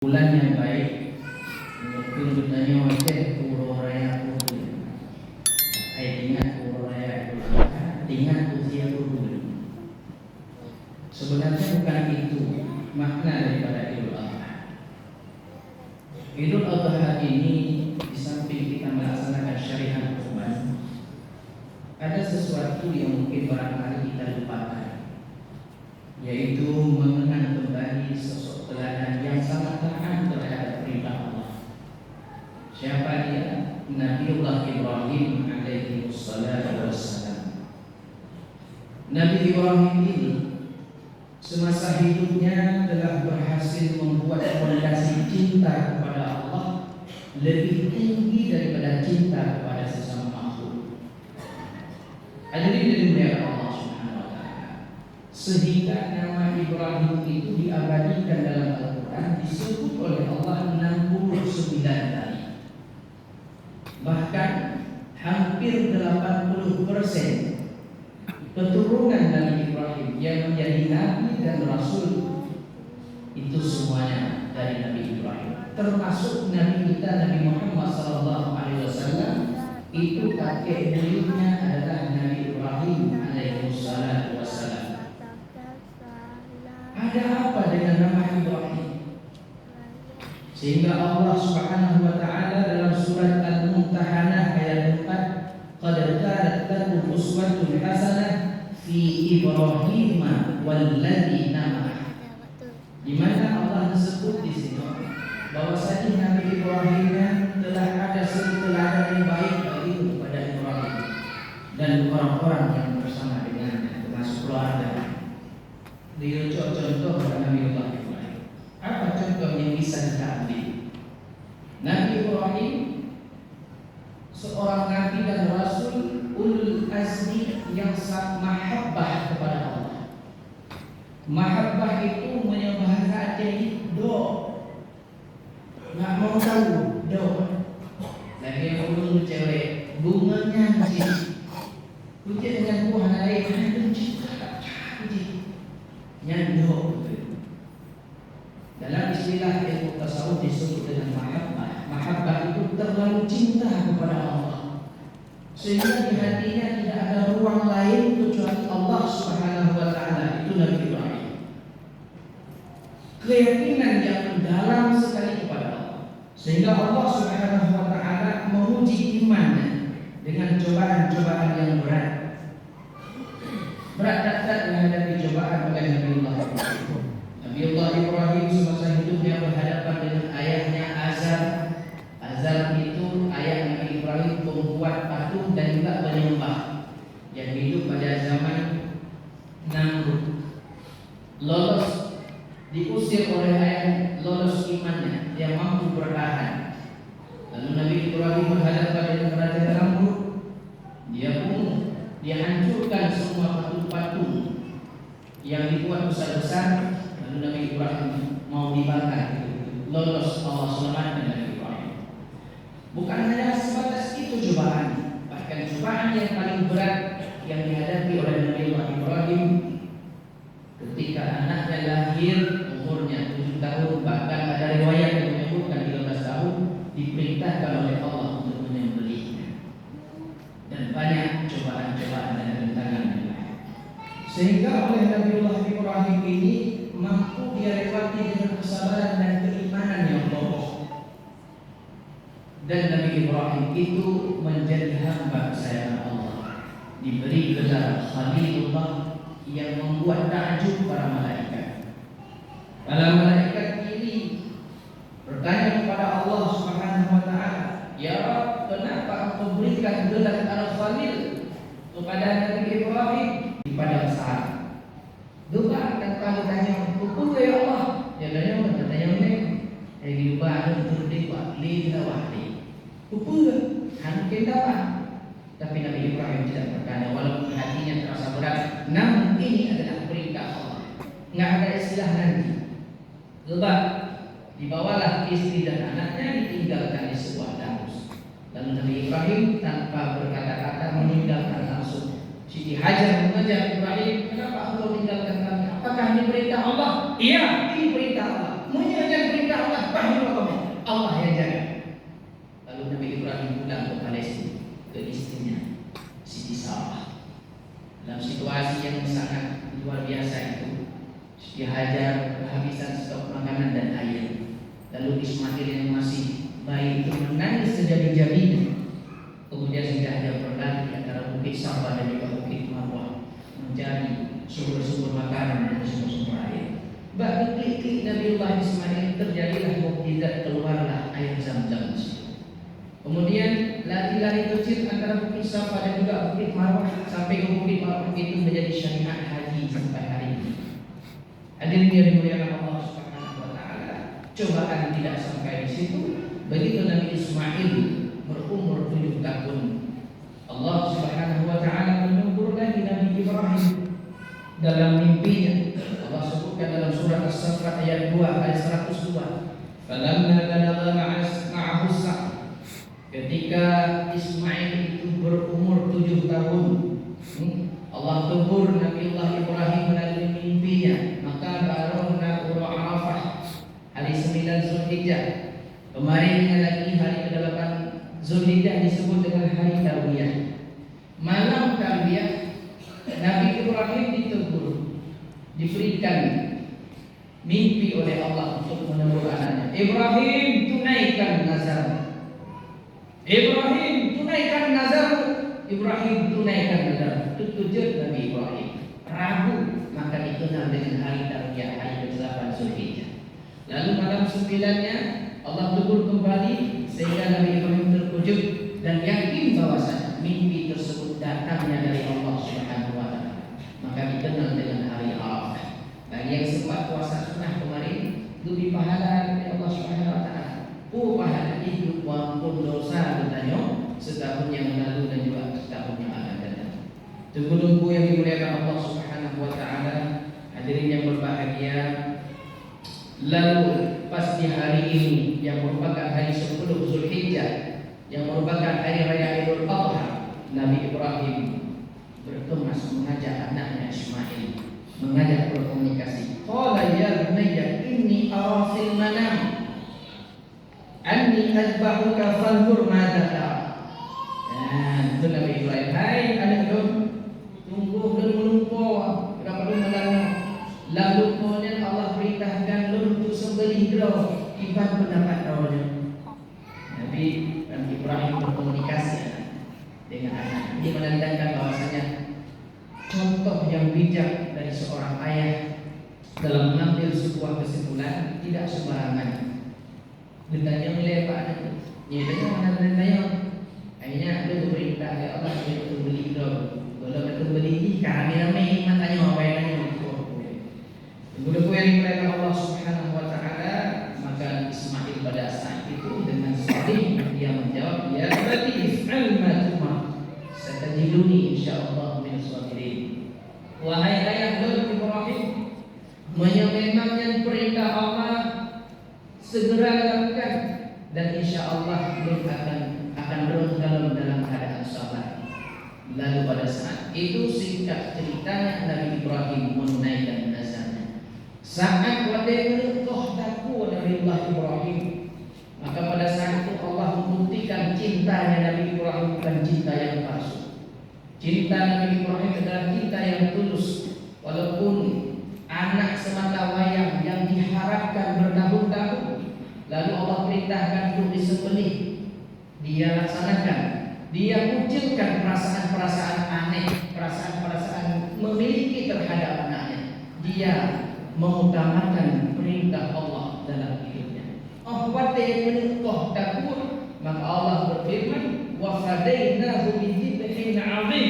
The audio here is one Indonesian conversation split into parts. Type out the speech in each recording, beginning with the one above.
bulan yang baik. Mungkin bertanya macam puro raya puro saya ingat puro raya ingat usia puro sebenarnya bukan itu makna daripada Idul Adha. Idul Adha ini di samping kita melaksanakan syariat kurban ada sesuatu yang mungkin barangkali kita lupakan yaitu mengenang kembali sosok teladan yang sangat taat terhadap perintah Allah. Siapa dia? Nabiullah Ibrahim alaihi wassalatu wassalam. Nabi Ibrahim ini semasa hidupnya telah berhasil membuat fondasi cinta kepada Allah lebih tinggi daripada cinta kepada sesama makhluk. Hadirin dimuliakan Allah Subhanahu wa taala. Sehingga nama Ibrahim itu diabadikan dalam Al-Quran disebut oleh Allah 69 kali. Bahkan hampir 80 persen keturunan Nabi Ibrahim yang menjadi Nabi dan Rasul itu semuanya dari Nabi Ibrahim. Termasuk Nabi kita Nabi Muhammad SAW itu kakek buyutnya adalah Nabi Ibrahim alaihi wassalam. Ada apa dengan nama Ibrahim? Sehingga Allah Subhanahu wa taala dalam surat Al-Mumtahanah ayat 4, "Qad kanat uswatun hasanah fi Ibrahim walladzina ma'ah." Di mana Allah sebut di sini bahwasanya Nabi Ibrahim telah ada suri teladan yang baik bagi kepada Ibrahim dan orang-orang yang bersama dengannya termasuk keluarga dirujuk contoh pada Nabi Allah Ibrahim. Apa contoh yang bisa kita ambil? Nabi Ibrahim seorang nabi dan rasul ulul azmi yang sangat mahabbah kepada Allah. Mahabbah itu menyembah saja do. Nggak mau tahu do. Lagi yang ulul cewek bunganya sih. Puji dengan buah lain, benci, puji nyanduk dalam istilah ilmu tasawuf disebut dengan mahabbah. Mahabbah itu terlalu cinta kepada Allah. Sehingga di hatinya tidak ada ruang lain kecuali Allah subhanahu wa ta'ala. Itu Nabi Ibrahim keyakinan yang mendalam sekali kepada Allah. Sehingga Allah subhanahu wa ta'ala menguji imannya dengan cobaan-cobaan yang berat berat tak tak menghadapi cobaan oleh Nabi Allah. Nabi Allah Ibrahim semasa hidupnya berhadapan dengan ayahnya Azar. Azar itu ayah Nabi Ibrahim pembuat patung dan juga penyembah yang hidup pada zaman Namrud. Lolos diusir oleh ayah lolos imannya yang mampu bertahan. Lalu Nabi Ibrahim berhadapan dengan Raja Namrud. Dia pun dia hancurkan semua patung-patung yang dibuat besar-besar lalu Nabi Ibrahim mau dibakar. Lolos Allah selamatkan Nabi Ibrahim. Bukan hanya sebatas itu cobaan bahkan cobaan yang paling berat yang dihadapi oleh Nabi Ibrahim ketika anaknya lahir umurnya 7 tahun bahkan ada riwayat yang menyebutkan 13 tahun diperintahkan oleh Allah untuk menyembelihnya dan banyak cobaan-cobaan dan rintangan yang lain. Sehingga oleh Nabiullah Ibrahim ini mampu dia lewati dengan kesabaran dan keimanan yang kokoh. Dan Nabi Ibrahim itu menjadi hamba kesayangan Allah. Diberi gelar Khalilullah yang membuat takjub para malaikat. Para malaikat ini bertanya kepada Allah Subhanahu wa taala, "Ya kenapa engkau berikan gelar Al-Khalil kepada Nabi Ibrahim di padang Sahara?" Doa dan kamu tanya, "Hukum ya Allah?" Ya tanya, "Mana tanya mana?" Eh di lupa ada terdik wa lila wahdi. Hukum kan kita Tapi Nabi Ibrahim tidak bertanya walaupun hatinya terasa berat. Namun ini adalah perintah Allah. Nggak ada istilah nanti. Coba dibawalah istri dan anaknya ditinggalkan di sebuah danus. Lalu Nabi Ibrahim tanpa berkata-kata meninggalkan langsung. Siti Hajar mengajar Ibrahim, kenapa engkau tinggalkan kami? Apakah ini perintah Allah? Iya, ini perintah Allah. menjalankan perintah Allah, paham apa? Allah yang jaga. Lalu Nabi Ibrahim pulang ke Palestina ke istrinya Siti Sarah. Dalam situasi yang sangat luar biasa itu, Siti Hajar kehabisan stok makanan dan air. Lalu Ismail yang masih bayi itu menangis sejadi-jadinya. Kemudian Siti Hajar berlari antara bukit Safa dan juga bukit Marwah mencari sumber-sumber makanan dan sumber-sumber air. Bagi klik Nabi Allah Ismail terjadilah mukjizat keluarlah air zam-zam Kemudian lari-lari kecil Safa dan juga Bukit Marwah sampai ke Bukit Marwah itu menjadi syariat haji sampai hari ini. Hadirin yang dimuliakan Allah Subhanahu wa taala, cobaan tidak sampai di situ. Begitu Nabi Ismail berumur tujuh tahun, Allah Subhanahu wa taala menegur lagi Nabi Ibrahim dalam mimpinya. Allah sebutkan dalam surah As-Saffat ayat 2 ayat 102. Falamma balagha ma'ahu sa'a Ketika Ismail itu berumur tujuh tahun, hmm, Allah tegur Nabi Allah Ibrahim melalui mimpinya. Maka barulah Ura Arafah hari sembilan Zulhijjah. Kemarin lagi hari ke-8 Zulhijjah disebut dengan hari Tarbiyah. Malam Tarbiyah Nabi Ibrahim ditegur, diberikan mimpi oleh Allah untuk menegur anaknya. Ibrahim tunaikan nazar Ibrahim tunaikan nazar Ibrahim tunaikan nazar Tujuh Nabi Ibrahim Rabu maka dikenal dengan hari tarbiyah hari ke-8 Zulhijjah Lalu malam sembilannya Allah tegur kembali sehingga Nabi Ibrahim terkejut dan yakin bahwasanya mimpi tersebut datangnya dari Allah Subhanahu wa taala. Maka dikenal dengan hari Arafah. Bagi yang sempat puasa sunnah kemarin lebih pahala dari Allah Subhanahu wa taala. Pahala hidup walaupun dosa bertanya setahun yang lalu dan juga setahun yang akan datang. Tunggu-tunggu yang dimuliakan Allah Subhanahu wa taala, hadirin yang berbahagia. Lalu pas di hari ini yang merupakan hari 10 Zulhijjah yang merupakan hari raya Idul Adha, Nabi Ibrahim berkemas mengajak anaknya Ismail mengajak berkomunikasi. Qala ya bunayya inni ara fil manam bajo calçado de Ya Allah betul beli itu Kalau beli ini Kami ramai iman tanya Apa yang tanya Kemudian yang Allah Subhanahu Wa Taala Maka Ismail pada saat itu Dengan salih Dia menjawab Ya berarti If'al ma tuma. Satajiduni insyaAllah Min sabirin Wahai ayah Lalu Ibrahim Yang yang perintah Allah segera lakukan. Dan insya Allah akan akan berjalan dalam keadaan sabar. Lalu pada saat itu singkat ceritanya Nabi Ibrahim menunaikan nazarnya. Saat wadai toh takut dari Allah Ibrahim maka pada saat itu Allah membuktikan cintanya Nabi Ibrahim bukan cinta yang palsu. Cinta Nabi Ibrahim adalah cinta yang tulus walaupun anak semata wayang yang diharapkan bertahun-tahun Lalu Allah perintahkan untuk disembelih. Dia laksanakan. Dia munculkan perasaan-perasaan aneh, perasaan-perasaan memiliki terhadap anaknya. Dia mengutamakan perintah Allah dalam hidupnya. Oh, menutuh takut. Maka Allah berfirman, "Wa fadainahu bi 'azim."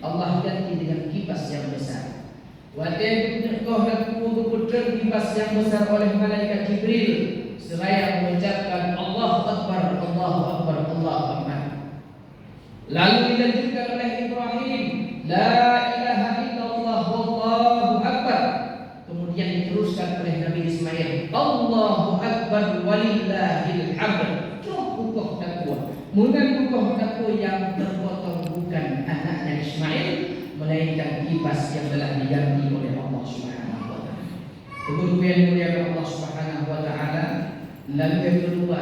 Allah ganti dengan kipas yang besar. Wa takut putra kipas yang besar oleh malaikat Jibril seraya mengucapkan Allah Akbar, Allah Akbar, Allah Akbar. Lalu dilanjutkan oleh Ibrahim, La ilaha illallah wallahu akbar. Kemudian diteruskan oleh Nabi Ismail, Allahu akbar walillahil hamd. Cukup takwa. Bukuh takwa yang terpotong bukan anaknya Ismail, melainkan kipas yang telah diganti oleh Allah taala. Kemudian dimuliakan Allah taala, lalu yang kedua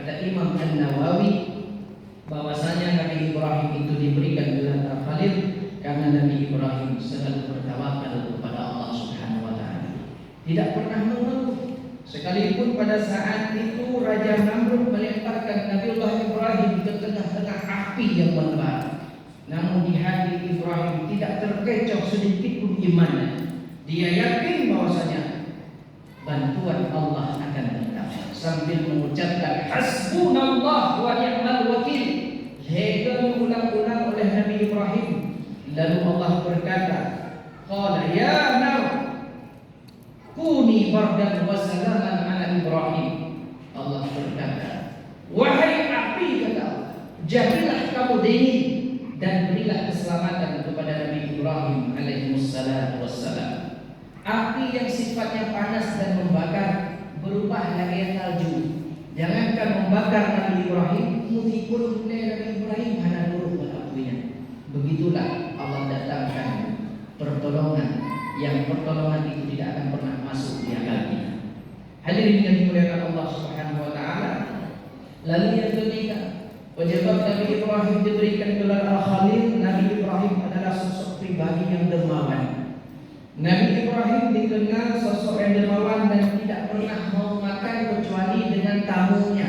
kata Imam An-Nawawi bahwasanya Nabi Ibrahim itu diberikan gelar Al-Khalil karena Nabi Ibrahim selalu bertawakal kepada Allah Subhanahu wa taala. Tidak pernah mengeluh sekalipun pada saat itu Raja Namrud melemparkan Nabi Allah Ibrahim ke tengah-tengah api yang membara. Namun di hati Ibrahim tidak terkecoh sedikit pun imannya. Dia yakin bahwasanya bantuan Allah akan datang sambil mengucapkan hasbunallah wa ni'mal wakil. Hegel diulang-ulang oleh Nabi Ibrahim. Lalu Allah berkata, "Qala ya nar kuni bardan wa salaman ala Ibrahim." Allah berkata, "Wahai api kata jadilah kamu dingin dan berilah keselamatan kepada Nabi Ibrahim alaihi wassalam. Api yang sifatnya panas dan membakar berubah dari salju. Jangankan membakar Nabi Ibrahim, meskipun Nabi Ibrahim hanya buruk apinya. Begitulah Allah datangkan pertolongan yang pertolongan itu tidak akan pernah masuk di akal kita. Hadirin yang dimuliakan Allah Subhanahu wa taala. Lalu yang ketiga, penyebab Nabi Ibrahim diberikan gelar Al-Khalil, Nabi Ibrahim adalah sosok pribadi yang dermawan. Nabi Ibrahim dikenal sosok yang dermawan dan tidak pernah mau makan kecuali dengan tamunya.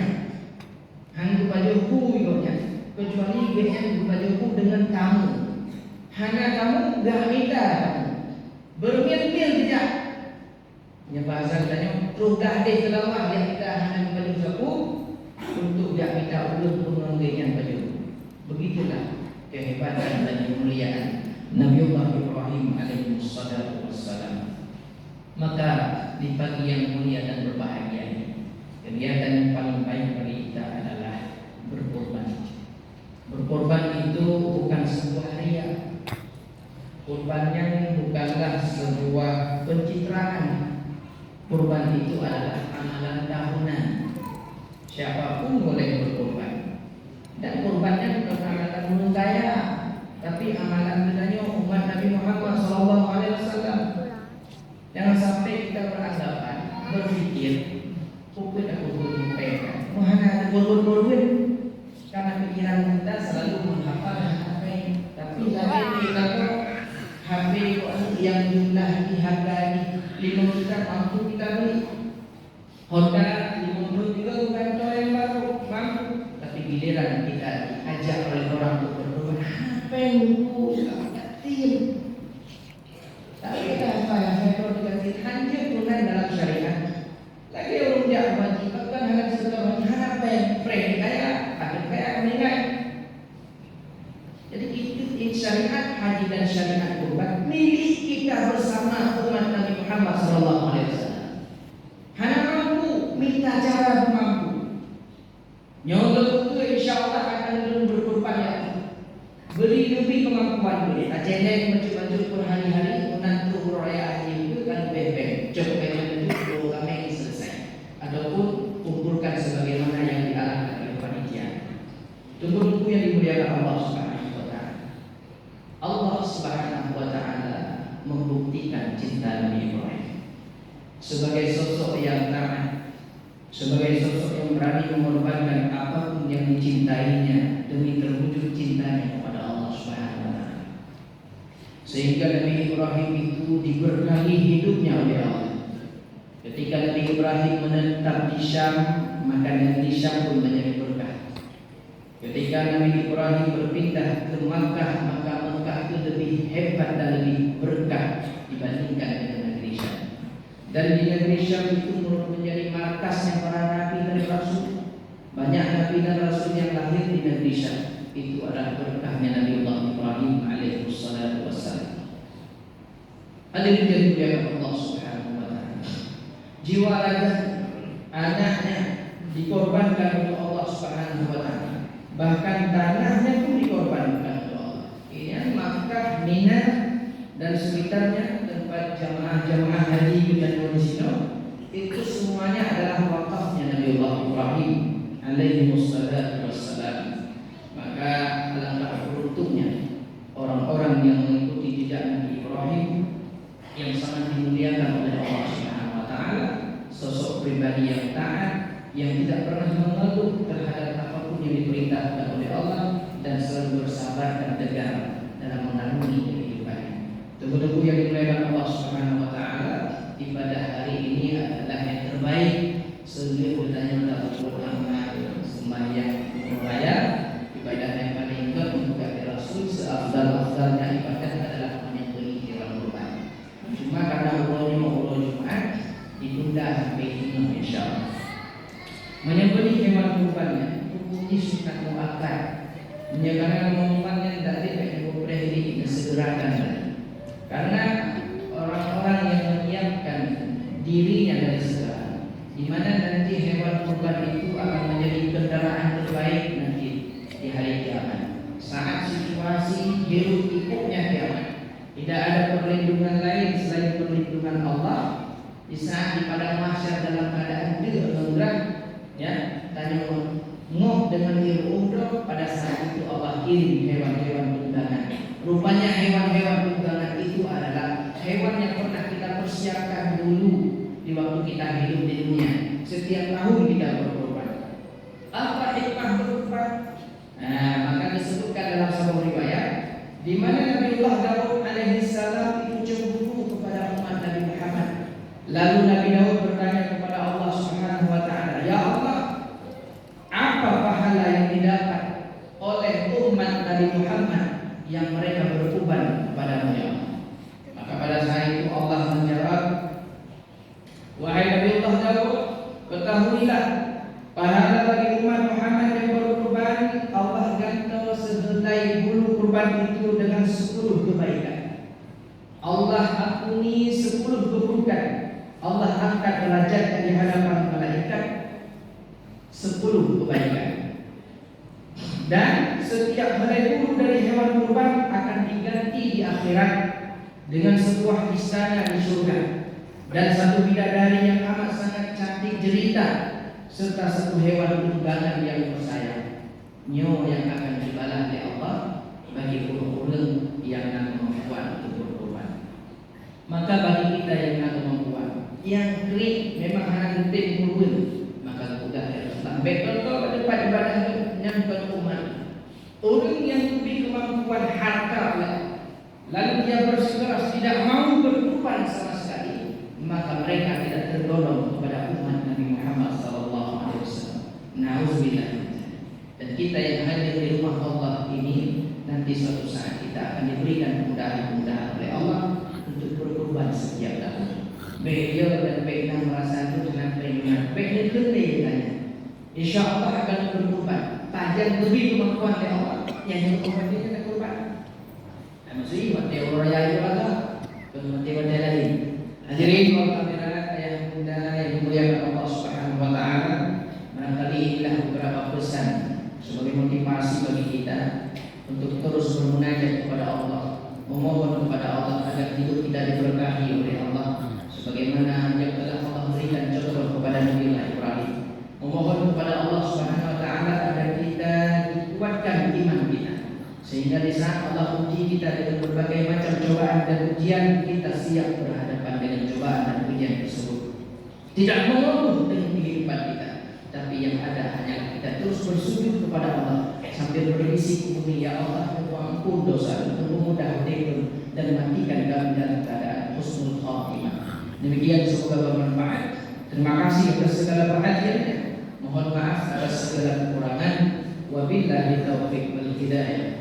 Hanya bajuku ikutnya, kecuali dengan bajuku dengan tamu. Hanya kamu gak minta, bermil-mil tidak. Ya bahasa katanya, terus dah deh selama yang kita hanya baju untuk gak minta ulun pengambilan baju. Begitulah kehebatan dan kemuliaan Nabiullah Ibrahim alaihi wassalatu wassalam. Maka di pagi yang mulia dan berbahagia kegiatan yang paling baik bagi kita adalah berkorban. Berkorban itu bukan sebuah ria. Kurbannya bukanlah sebuah pencitraan. Kurban itu adalah amalan tahunan. Siapa pun boleh berkorban. Dan kurbannya bukan amalan kaya, tapi amalan bedanya umat Nabi Muhammad SAW. Jangan sampai kita beranggapan berpikir pukul aku berpikir, mana ada berbun karena pikiran kita selalu menghafal HP. Tapi lagi kita kok HP yang jumlah dihargai lima juta mampu kita beli. Honda lima puluh juga bukan yang baru mampu, tapi giliran kita diajak oleh orang untuk pengu yatim. Tapi apa yang saya perlu dikasih hanya tunai dalam syariat. Lagi orang dia wajib kan hanya sesuatu hanya pen friend kayak ada kayak meninggal. Jadi itu syariat haji dan syariat kurban milik kita bersama umat Nabi Muhammad Sallallahu Alaihi Wasallam. Hanya mampu minta cara mampu. Nyolong itu insya Allah akan berkorban ya beri lebih kemampuan beli ajenda baju-baju per hari-hari menantu raya itu kan bebek coba pengen itu kami ini selesai ataupun kumpulkan sebagaimana yang diarahkan oleh panitia tunggu-tunggu yang dimuliakan Allah Subhanahu wa taala Allah Subhanahu wa taala membuktikan cinta Nabi Ibrahim sebagai sosok yang taat sebagai sosok yang berani mengorbankan apa pun yang dicintainya demi terwujud cintanya sehingga Nabi Ibrahim itu diberkahi hidupnya oleh Allah. Ketika Nabi Ibrahim menetap di Syam, maka negeri Syam pun menjadi berkah. Ketika Nabi Ibrahim berpindah ke Makkah, lebih hebat dan lebih berkah dibandingkan dengan negeri Syam. Dan di negeri Syam itu menjadi markasnya para nabi dan rasul. Banyak nabi dan rasul yang lahir di negeri Syam. Itu adalah berkahnya Nabi Allah Ibrahim alaihi wassalatu wassalam. Hadirin yang dimuliakan Allah Subhanahu wa taala. Jiwa raga anaknya dikorbankan untuk Allah Subhanahu wa taala. Bahkan tanahnya pun dikorbankan Ini Makkah, Mina dan sekitarnya tempat jamaah-jamaah haji dan Indonesia itu semuanya adalah wakafnya Nabi Allah Ibrahim alaihi wassalam. Maka alangkah beruntungnya orang-orang yang mengikuti jejak Nabi Ibrahim yang sangat dimuliakan oleh Allah Subhanahu sosok pribadi yang taat yang tidak pernah mengeluh terhadap apa pun yang diperintahkan oleh Allah dan selalu bersabar dan tegar dalam mengarungi kehidupannya. Tunggu-tunggu yang dimuliakan Allah Subhanahu wa taala, ibadah hari ini adalah yang terbaik seluruh hutanya mendapat amal sembahyang raya ibadah yang paling ingat untuk kata Rasul seafdal-afdalnya ibadah adalah menyembelih hewan kurban. Cuma karena ulangnya ulang Jumat ditunda sampai ini insyaallah. Menyembelih hewan kurbannya hukumnya sunat muakkad. Menyatakan mengumpatnya tidak tidak boleh disegerakan. Karena orang-orang yang menyiapkan dirinya dari sekarang, di mana nanti hewan kurban itu akan menjadi kendaraan terbaik nanti di hari kiamat. Saat situasi hidup pikuknya kiamat, tidak ada perlindungan lain selain perlindungan Allah. Di saat di padang mahsyar dalam keadaan menggerak, ya, tanya ngoh dengan iru pada saat itu Allah kirim hewan-hewan tunggangan. Rupanya hewan-hewan tunggangan itu adalah hewan yang pernah kita persiapkan dulu di waktu kita hidup di dunia. Setiap tahun kita berkorban. Apa hikmah berkorban? Nah, maka disebutkan dalam sebuah riwayat di mana Nabiullah Daud alaihi salam itu cemburu kepada umat Nabi Muhammad. Lalu Nabi Daud bertanya kepada Allah Subhanahu wa taala, "Ya Allah, apa pahala yang didapat oleh umat Nabi Muhammad yang mereka berkorban kepada ya Allah?" Maka pada saat itu Allah menjawab, "Wahai Nabiullah Daud, ketahuilah pahala bagi umat Muhammad yang berkorban Allah gantung sehelai kurban itu dengan sepuluh kebaikan. Allah ampuni sepuluh keburukan. Allah angkat derajat di hadapan malaikat sepuluh kebaikan. Dan setiap helai dari hewan kurban akan diganti di akhirat dengan sebuah istana di surga dan satu bidadari yang amat sangat cantik jelita serta satu hewan tunggangan yang bersayap nyo yang akan dibalas oleh Allah bagi ulun yang nak kemampuan untuk berkorban. Maka bagi kita yang nak kemampuan, yang kering memang hanya genting kurun, maka sudah ya sampai contoh pada depan ibadah yang umat. Orang yang lebih kemampuan harta lalu dia bersikeras tidak mau berkorban sama sekali, maka mereka tidak terdorong kepada umat Nabi Muhammad sallallahu alaihi wasallam. Nauzubillah. Dan kita yang hadir di rumah Allah ini nanti suatu saat kita akan diberikan kemudahan-kemudahan oleh Allah Baik dia dan baik nak merasa itu dengan baiknya. Baik dia kelih tanya. Insya Allah akan berkorban. Tajam lebih kemampuan oleh Allah. Yang berkorban dia nak korban. Dan mesti mati orang yang itu lah. Mati mati lain. Hadirin wa hadirat ayah bunda yang dimuliakan Allah Subhanahu wa taala. Barangkali inilah beberapa pesan sebagai motivasi bagi kita untuk terus bermunajat kepada Allah, memohon kepada Allah agar hidup kita diberkahi oleh Allah sebagaimana yang telah Allah berikan contoh kepada Nabi Ibrahim. Memohon kepada Allah Subhanahu wa taala agar kita dikuatkan iman kita sehingga di saat Allah uji kita dengan berbagai macam cobaan dan ujian kita siap berhadapan dengan cobaan dan ujian tersebut. Tidak mengeluh dengan kehidupan kita, tapi yang ada hanya kita terus bersujud kepada Allah sambil berbisik bumi ya Allah ampun dosa untuk mudah hatiku dan matikan kami dalam keadaan husnul khatimah. Demikian semoga bermanfaat. Terima kasih atas segala perhatiannya. Mohon maaf atas segala kekurangan. Wabillahi taufiq wal hidayah.